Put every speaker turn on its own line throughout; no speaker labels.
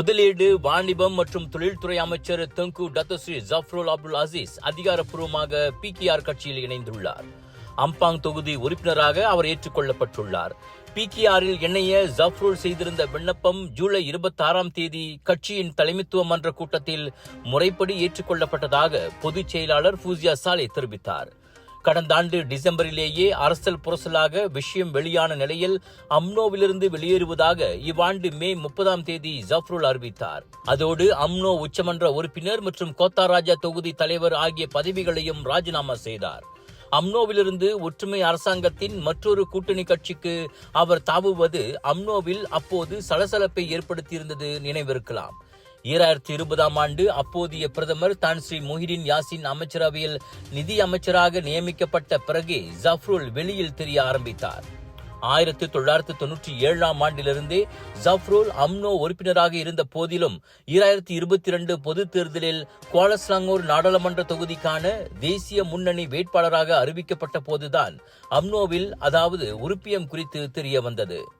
முதலீடு வாணிபம் மற்றும் தொழில்துறை அமைச்சர் Tengku Datuk Seri Zafrul Abdul Aziz அதிகாரப்பூர்வமாக பிகேஆர் கட்சியில் இணைந்துள்ளார். அம்பாங் தொகுதி உறுப்பினராக அவர் ஏற்றுக்கொள்ளப்பட்டுள்ளார். பிகேஆரில் இணைய ஜஃப்ருல் செய்திருந்த விண்ணப்பம் ஜூலை இருபத்தி ஆறாம் தேதி கட்சியின் தலைமைத்துவ மன்ற கூட்டத்தில் முறைப்படி ஏற்றுக்கொள்ளப்பட்டதாக பொதுச் செயலாளர் ஃபூசியா சாலே தெரிவித்தார். கடந்த ஆண்டு டிசம்பரிலேயே அரசல் புரசலாக விஷயம் வெளியான நிலையில் அம்னோவிலிருந்து வெளியேறுவதாக இவ்வாண்டு மே முப்பதாம் தேதி ஜஃப்ருல் அறிவித்தார். அதோடு அம்னோ உச்சமன்ற உறுப்பினர் மற்றும் கோத்தாராஜா தொகுதி தலைவர் ஆகிய பதவிகளையும் ராஜினாமா செய்தார். அம்னோவிலிருந்து ஒற்றுமை அரசாங்கத்தின் மற்றொரு கூட்டணி கட்சிக்கு அவர் தாவுவது அம்னோவில் அப்போது சலசலப்பை ஏற்படுத்தியிருந்தது நினைவிருக்கலாம். ஈராயிரத்தி இருபதாம் ஆண்டு அப்போதைய பிரதமர் தான் ஸ்ரீ முஹிடின் யாசின் அமைச்சரவையில் நிதி அமைச்சராக நியமிக்கப்பட்ட பிறகே ஜஃப்ருல் வெளியில் தெரிய ஆரம்பித்தார். ஆயிரத்தி தொள்ளாயிரத்தி தொன்னூற்றி ஏழாம் ஆண்டிலிருந்தே ஜஃப்ருல் அம்னோ உறுப்பினராக இருந்த போதிலும் ஈராயிரத்தி இருபத்தி இரண்டு பொதுத் தேர்தலில் குவாலஸ்லாங்கூர் நாடாளுமன்ற தொகுதிக்கான தேசிய முன்னணி வேட்பாளராக அறிவிக்கப்பட்ட போதுதான் அம்னோவில் அதாவது உறுப்பியம் குறித்து தெரிய வந்தது.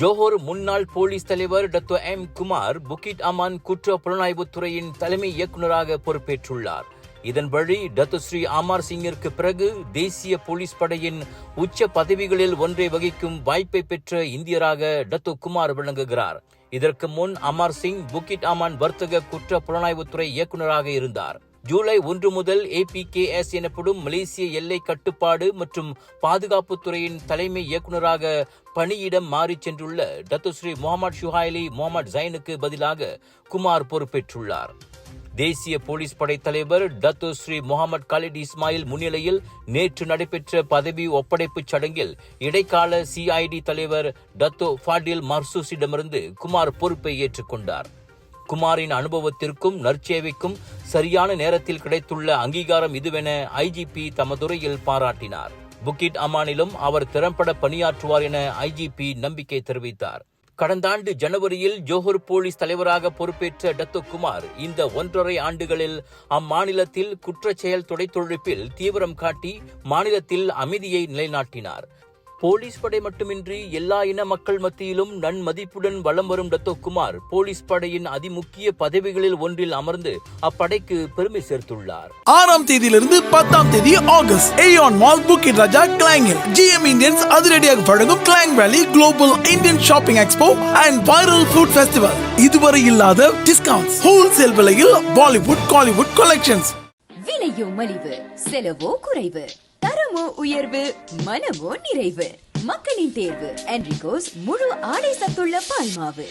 ஜோஹர் முன்னாள் போலீஸ் தலைவர் Dato M Kumar Bukit Aman குற்ற புலனாய்வுத்துறையின் தலைமை இயக்குநராக பொறுப்பேற்றுள்ளார். இதன்படி டத்து ஸ்ரீ அமார் சிங்கிற்கு பிறகு தேசிய போலீஸ் படையின் உச்ச பதவிகளில் ஒன்றை வகிக்கும் வாய்ப்பை பெற்ற இந்தியராக டத்து குமார் விளங்குகிறார். இதற்கு முன் அமர் சிங் புக்கிட் அமான் வர்த்தக குற்ற புலனாய்வுத்துறை இயக்குநராக இருந்தார். ஜூலை ஒன்று முதல் ஏபிகேஎஸ் எனப்படும் மலேசிய எல்லை கட்டுப்பாடு மற்றும் பாதுகாப்புத் துறையின் தலைமை இயக்குநராக பணியிடம் மாறிச் சென்றுள்ள Datuk Seri Mohamad Shuhaily Mohamad ஜைனுக்கு பதிலாக குமார் பொறுப்பேற்றுள்ளார். தேசிய போலீஸ் படைத்தலைவர் தலைவர் Datuk Seri Mohamad Khalid Ismail முன்னிலையில் நேற்று நடைபெற்ற பதவி ஒப்படைப்புச் சடங்கில் இடைக்கால சிஐடி தலைவர் டத்தோ ஃபாடில் மர்சூசிடமிருந்து குமார் பொறுப்பை ஏற்றுக்கொண்டார். குமாரின் அனுபவத்திற்கும் நற்சேவைக்கும் சரியான நேரத்தில் கிடைத்துள்ள அங்கீகாரம் இதுவென ஐஜிபி தமதுரையில் பாராட்டினார். புக்கிட் அமானிலும் அவர் திறம்பட பணியாற்றுவார் என ஐஜிபி நம்பிக்கை தெரிவித்தார். கடந்த ஆண்டு ஜனவரியில் ஜோஹர் போலீஸ் தலைவராக பொறுப்பேற்ற டத்துக்குமார் இந்த ஒன்றரை ஆண்டுகளில் அம்மாநிலத்தில் குற்றச்செயல் செயல் தீவிரம் காட்டி மாநிலத்தில் அமைதியை நிலைநாட்டினார். போலீஸ் படை மட்டுமின்றி எல்லா இன மக்கள் மத்தியிலும் நன்மதிப்புடன் வலம் வரும் டத்தோ குமார் போலீஸ் படையின் அதிமுக்கிய பதவிகளில் ஒன்றில் அமர்ந்து அப்படைக்கு பெருமை சேர்த்துள்ளார்.
ஆறாம் தேதியிலிருந்து பத்தாம் தேதி August AEON mall Bukit Raja கிளாங்கில் GM Indians அதிரடியாக வழங்கும் Klang Valley Global Indian Shopping Expo and Viral Food Festival இதுவரை இல்லாத டிஸ்கவுண்ட்ஸ் ஹோல்சேல் விலையில் பாலிவுட் காலிவுட் கலெக்ஷன்ஸ்
விலையோ மலிவு செலவோ குறைவு. தரமோ உயர்வு மனமோ நிறைவு. மக்களின் தேர்வு என்ரிகோஸ் முழு ஆடை சத்துள்ள பால்மாவு.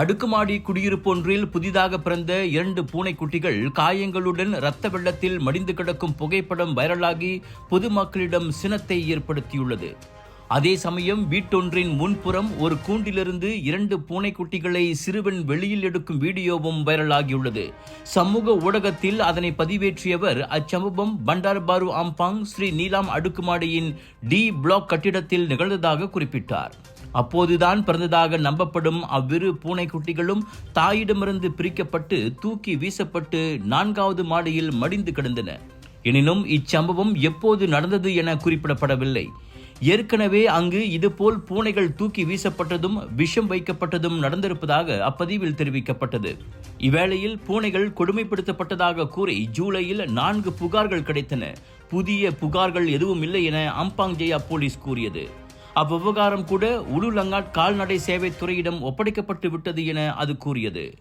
அடுக்குமாடி குடியிருப்பொன்றில் புதிதாக பிறந்த இரண்டு பூனைக்குட்டிகள் காயங்களுடன் இரத்த வெள்ளத்தில் மடிந்து கிடக்கும் புகைப்படம் வைரலாகி பொதுமக்களிடம் சினத்தை ஏற்படுத்தியுள்ளது. அதே சமயம் வீட்டொன்றின் முன்புறம் ஒரு கூண்டிலிருந்து இரண்டு பூனைக்குட்டிகளை சிறுவன் வெளியில் எடுக்கும் வீடியோவும் வைரலாகியுள்ளது. சமூக ஊடகத்தில் அதனை பதிவேற்றியவர் அச்சம்பவம் பண்டார்பாரு அம்பாங் ஸ்ரீ நீலாம் அடுக்குமாடியின் டி பிளாக் கட்டிடத்தில் நிகழ்ந்ததாக குறிப்பிட்டார். அப்போதுதான் பிறந்ததாக நம்பப்படும் அவ்விரு பூனைக்குட்டிகளும் தாயிடமிருந்து பிரிக்கப்பட்டு தூக்கி வீசப்பட்டு நான்காவது மாடியில் மடிந்து கிடந்தன. எனினும் இச்சம்பவம் எப்போது நடந்தது என குறிப்பிடப்படவில்லை. ஏற்கனவே அங்கு இதுபோல் பூனைகள் தூக்கி வீசப்பட்டதும் விஷம் வைக்கப்பட்டதும் நடந்திருப்பதாக அப்பதிவில் தெரிவிக்கப்பட்டது. இவ்வேளையில் பூனைகள் கொடுமைப்படுத்தப்பட்டதாக கூறி ஜூலையில் நான்கு புகார்கள் கிடைத்தன. புதிய புகார்கள் எதுவும் இல்லை என அம்பாங் ஜெயா போலீஸ் கூறியது. அவ்விவகாரம் கூட உலுலங்காட் கால்நடை சேவை துறையிடம் ஒப்படைக்கப்பட்டு விட்டது என அது கூறியது.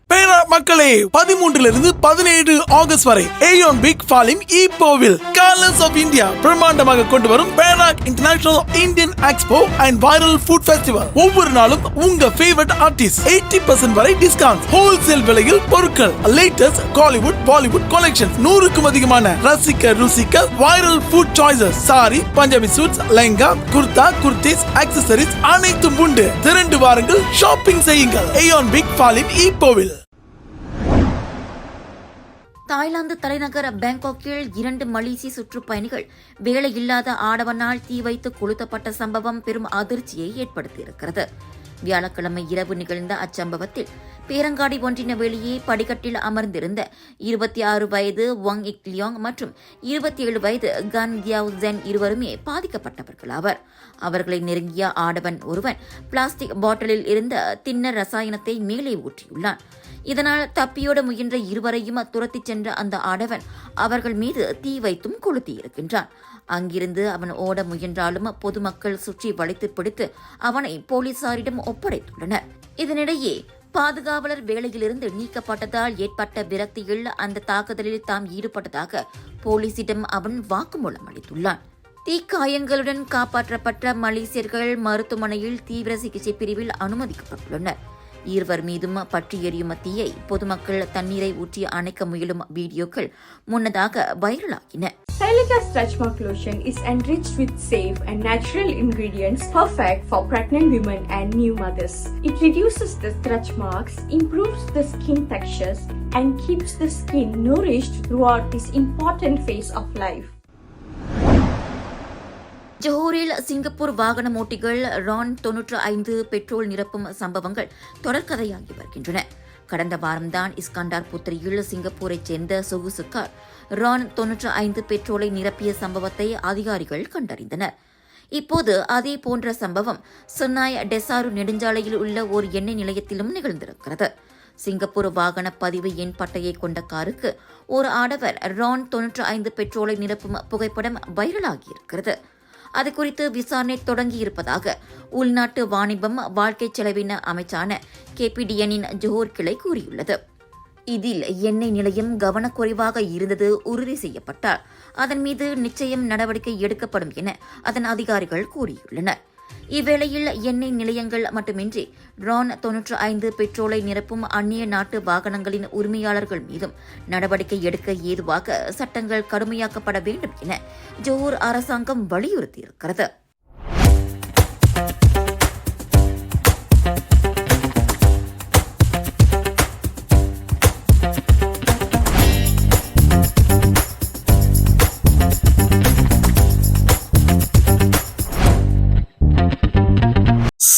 மக்களே பதிமூன்றுல பதிமூன்றிலிருந்து பதினேழு ஆகஸ்ட் வரை ஏயோன் பிக் ஃபாலிம் ஈப்போவில் கலர்ஸ் ஆஃப் இந்தியா பிரம்மாண்டமாக கொண்டு வரும் Perak International Indian Expo and Viral Food Festival ஒவ்வொரு நாளும் உங்க ஃபேவரட் ஆர்டிஸ்ட் எயிட்டி பர்சன்ட் வரை டிஸ்கவுண்ட் ஹோல்சேல் விலையில் பொருட்கள் லேட்டஸ்ட் காலிவுட் பாலிவுட் கலெக்ஷன் நூறுக்கும் அதிகமான ரசிக்க ருசிக்க viral food choices sari Punjabi suits lehenga kurta kurtis accessories அனைத்தும் உண்டு. திரண்டு வாருங்கள் ஷாப்பிங் செய்யுங்கள். ஏயோன் பிக் ஃபாலிம் ஈப்போவில்
தாய்லாந்து தலைநகர் பேங்காக்கில் இரண்டு மலேசிய சுற்றுப்பயணிகள் வேலையில்லாத ஆடவனால் தீ வைத்து கொளுத்தப்பட்ட சம்பவம் பெரும் அதிர்ச்சியை ஏற்படுத்தியிருக்கிறது. வியாழக்கிழமை இரவு நிகழ்ந்த அச்சம்பவத்தில் பேரங்காடி ஒன்றின வெளியே படிக்கட்டில் அமர்ந்திருந்த இருபத்தி ஆறு வயது ஒங் இக் மற்றும் இருபத்தி ஏழு வயது கன் கியாவ் ஜென் இருவருமே பாதிக்கப்பட்டவர்கள் ஆவர். அவர்களை நெருங்கிய ஆடவன் ஒருவன் பிளாஸ்டிக் பாட்டிலில் இருந்த திண்ண ரசாயனத்தை மேலே ஊற்றியுள்ளான். இதனால் தப்பியோட முயன்ற இருவரையும் துரத்திச் சென்ற அந்த ஆடவன் அவர்கள் மீது தீ வைத்தும் கொளுத்தியிருக்கின்றான். அங்கிருந்து அவன் ஓட முயன்றாலும் பொதுமக்கள் சுற்றி வளைத்து பிடித்து அவனை போலீசாரிடம் ஒப்படைத்துள்ளனர். இதனிடையே பாதுகாவலர் வேலையிலிருந்து நீக்கப்பட்டதால் ஏற்பட்ட விரக்தியில் அந்த தாக்குதலில் தாம் ஈடுபட்டதாக போலீசிடம் அவன் வாக்குமூலம் அளித்துள்ளான். தீக்காயங்களுடன் காப்பாற்றப்பட்ட மலேசியர்கள் மருத்துவமனையில் தீவிர சிகிச்சை பிரிவில் அனுமதிக்கப்பட்டுள்ளனர். இருவர் மீதும் பற்றி எரியும் தீயை பொதுமக்கள் தண்ணீரை ஊற்றி அணைக்க முயலும் வீடியோக்கள் முன்னதாக வைரலாகின
Silica Stretch Mark Lotion is enriched with safe and natural ingredients perfect for pregnant women and new mothers. It reduces the stretch marks, improves the skin textures, and keeps the skin nourished throughout this important phase of life.
ஜஹூரில் Singapore வாகன ஓட்டிகள் Ron தொன்னூற்று ஐந்து petrol நிரப்பும் சம்பவங்கள் தொடர்கதையாகி வருகின்றன. கடந்த வாரம்தான் இஸ்காண்டார் புத்திரியில் சிங்கப்பூரைச் சேர்ந்த சொகுசு கார் ரான் தொன்னூற்று ஐந்து பெட்ரோலை நிரப்பிய சம்பவத்தை அதிகாரிகள் கண்டறிந்தனர். இப்போது அதே போன்ற சம்பவம் சென்னாய் டெசாரு நெடுஞ்சாலையில் உள்ள ஒரு எண்ணெய் நிலையத்திலும் நிகழ்ந்திருக்கிறது. சிங்கப்பூர் வாகன பதிவு எண் பட்டையை கொண்ட காருக்கு ஒரு ஆடவர் ரான் தொன்னூற்று ஐந்து பெட்ரோலை நிரப்பும் புகைப்படம் வைரலாகியிருக்கிறது அது குறித்து விசாரணை தொடங்கியிருப்பதாக உள்நாட்டு வாணிபம் வாழ்க்கை செலவின அமைச்சான கேபிடிஎனின் ஜோஹர் கிளை கூறியுள்ளது. இதில் எண்ணெய் நிலையம் கவனக்குறைவாக இருந்தது உறுதி செய்யப்பட்டால் அதன் மீது நிச்சயம் நடவடிக்கை எடுக்கப்படும் என அதன் அதிகாரிகள் கூறியுள்ளனர். இவ்வேளையில் எண்ணெய் நிலையங்கள் மட்டுமின்றி ரான் தொன்னூற்று ஐந்து பெட்ரோலை நிரப்பும் அந்நிய நாட்டு வாகனங்களின் உரிமையாளர்கள் மீதும் நடவடிக்கை எடுக்க ஏதுவாக சட்டங்கள் கடுமையாக்கப்பட வேண்டும் என ஜோர் அரசாங்கம் வலியுறுத்தியிருக்கிறது.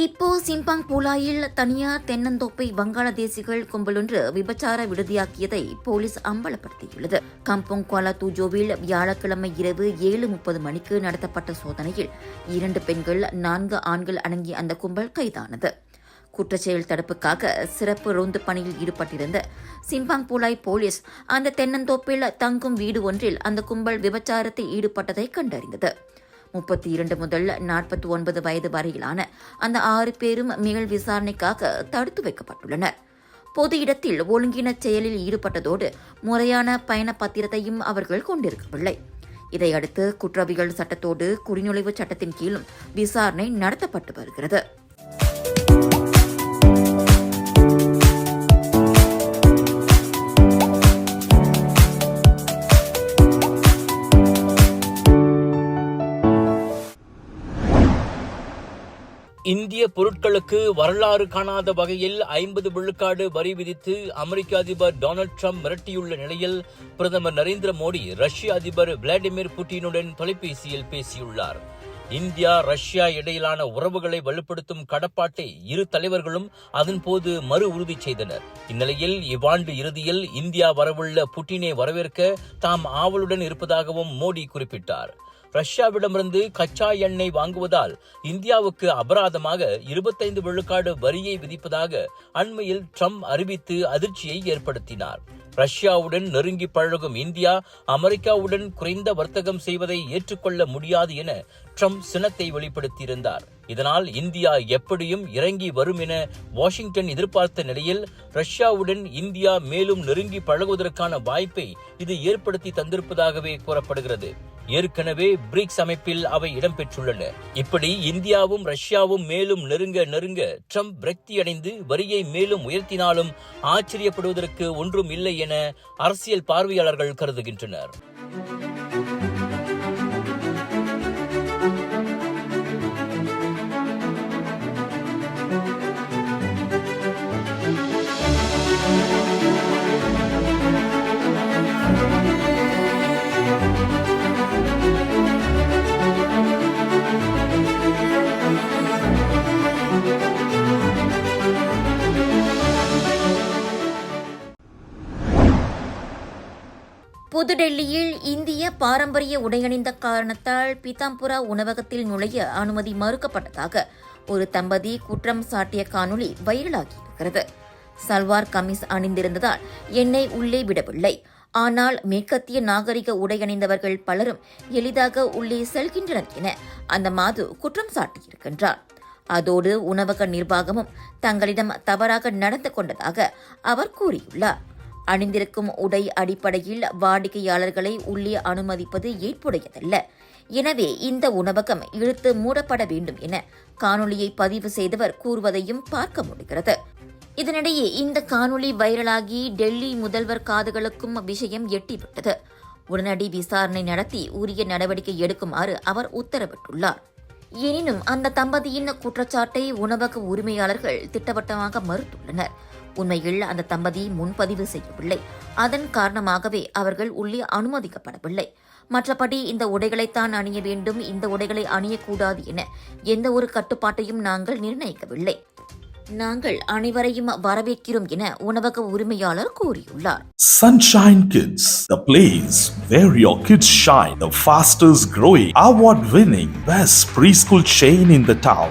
இப்போ சிம்பாங் பூலாயில் தனியார் தென்னந்தோப்பை வங்காளதேசிகள் கும்பலொன்று விபச்சார விடுதியாக்கியதை போலீஸ் அம்பலப்படுத்தியுள்ளது. கம்போங் குவாலா தூஜோவில் வியாழக்கிழமை இரவு ஏழு முப்பது மணிக்கு நடத்தப்பட்ட சோதனையில் இரண்டு பெண்கள் நான்கு ஆண்கள் அடங்கிய அந்த கும்பல் கைதானது. குற்றச்செயல் தடுப்புக்காக சிறப்பு ரோந்து பணியில் ஈடுபட்டிருந்த சிம்பாங் பூலாய் போலீஸ் அந்த தென்னந்தோப்பில் தங்கும் வீடு ஒன்றில் அந்த கும்பல் விபச்சாரத்தில் ஈடுபட்டதை கண்டறிந்தது. முப்பத்தி இரண்டு முதல் நாற்பத்தி ஒன்பது வயது வரையிலான அந்த ஆறு பேரும் மேல் விசாரணைக்காக தடுத்து வைக்கப்பட்டுள்ளனர். பொது இடத்தில் ஒழுங்கின செயலில் ஈடுபட்டதோடு முறையான பயண பத்திரத்தையும் அவர்கள் கொண்டிருக்கவில்லை. இதையடுத்து குற்றவியல் சட்டத்தோடு குடிநுழைவு சட்டத்தின் கீழும் விசாரணை நடத்தப்பட்டு வருகிறது.
இந்திய பொருட்களுக்கு வரலாறு காணாத வகையில் ஐம்பது விழுக்காடு வரி விதித்து அமெரிக்க அதிபர் டொனால்ட் ட்ரம்ப் மிரட்டியுள்ள நிலையில் பிரதமர் நரேந்திர மோடி ரஷ்ய அதிபர் விளாடிமிர் புட்டினுடன் தொலைபேசியில் பேசியுள்ளார். இந்தியா ரஷ்யா இடையிலான உறவுகளை வலுப்படுத்தும் கடப்பாட்டை இரு தலைவர்களும் அதன்போது மறு உறுதி செய்தனர். இந்நிலையில் இவ்வாண்டு இறுதியில் இந்தியா வரவுள்ள புட்டினை வரவேற்க தாம் ஆவலுடன் இருப்பதாகவும் மோடி குறிப்பிட்டார். ரஷ்யாவிடமிருந்து கச்சா எண்ணெய் வாங்குவதால் இந்தியாவுக்கு அபராதமாக இருபத்தைந்து விழுக்காடு வரியை விதிப்பதாக அண்மையில் ட்ரம்ப் அறிவித்து அதிர்ச்சியை ஏற்படுத்தினார். ரஷ்யாவுடன் நெருங்கி பழகும் இந்தியா அமெரிக்காவுடன் குறைந்த வர்த்தகம் செய்வதை ஏற்றுக்கொள்ள முடியாது என ட்ரம்ப் சினத்தை வெளிப்படுத்தியிருந்தார். இதனால் இந்தியா எப்படியும் இறங்கி வரும் என வாஷிங்டன் எதிர்பார்த்த நிலையில் ரஷ்யாவுடன் இந்தியா மேலும் நெருங்கி பழகுவதற்கான வாய்ப்பை இது ஏற்படுத்தி தந்திருப்பதாகவே கூறப்படுகிறது. ஏற்கனவே பிரிக்ஸ் அமைப்பில் அவை இடம்பெற்றுள்ளன. இப்படி இந்தியாவும் ரஷ்யாவும் மேலும் நெருங்க நெருங்க ட்ரம்ப் விரக்தியடைந்து வரியை மேலும் உயர்த்தினாலும் ஆச்சரியப்படுவதற்கு ஒன்றும் இல்லை என அரசியல் பார்வையாளர்கள் கருதுகின்றனர்.
புதுடெல்லியில் இந்திய பாரம்பரிய உடையணிந்த காரணத்தால் பீதாம்புரா உணவகத்தில் நுழைய அனுமதி மறுக்கப்பட்டதாக ஒரு தம்பதி குற்றம் சாட்டிய காணொளி வைரலாகி இருக்கிறது. சல்வார் கமிஸ் அணிந்திருந்ததால் என்னை உள்ளே விடவில்லை. ஆனால் மேற்கத்திய நாகரிக உடையணிந்தவர்கள் பலரும் எளிதாக உள்ளே செல்கின்றனர் என அந்த மாது குற்றம் சாட்டியிருக்கின்றார். அதோடு உணவக நிர்வாகமும் தங்களிடம் தவறாக நடந்து கொண்டதாக அவர் கூறியுள்ளார். அணிந்திருக்கும் உடை அடிப்படையில் வாடிக்கையாளர்களை உள்ளே அனுமதிப்பது ஏற்புடையதல்ல. எனவே இந்த உணவகம் இழுத்து மூடப்பட வேண்டும் என காணொலியை பதிவு செய்தவர் கூறுவதையும் பார்க்க முடிகிறது. இதனிடையே இந்த காணொலி வைரலாகி டெல்லி முதல்வர் காதுகளுக்கும் விஷயம் எட்டிவிட்டது. உடனடி விசாரணை நடத்தி உரிய நடவடிக்கை எடுக்குமாறு அவர் உத்தரவிட்டுள்ளார். எனினும் அந்த தம்பதியின் குற்றச்சாட்டை உணவக உரிமையாளர்கள் திட்டவட்டமாக மறுத்துள்ளனர். உண்மையில் அந்த தம்பதி முன்பதிவு செய்யவில்லை. அதன் காரணமாகவே அவர்கள் உள்ளே அனுமதிக்கப்படவில்லை. மற்றபடி இந்த உடைகளைத்தான் அணிய வேண்டும் இந்த உடைகளை அணியக்கூடாது என எந்த ஒரு கட்டுப்பாட்டையும் நாங்கள் நிர்ணயிக்கவில்லை. நாங்கள் அனைவரையும் வரவேற்கிறோம் என உணவக உரிமையாளர் கூறியுள்ளார்.
Sunshine Kids, the place where your kids shine, the fastest growing, award winning, best preschool chain in the town.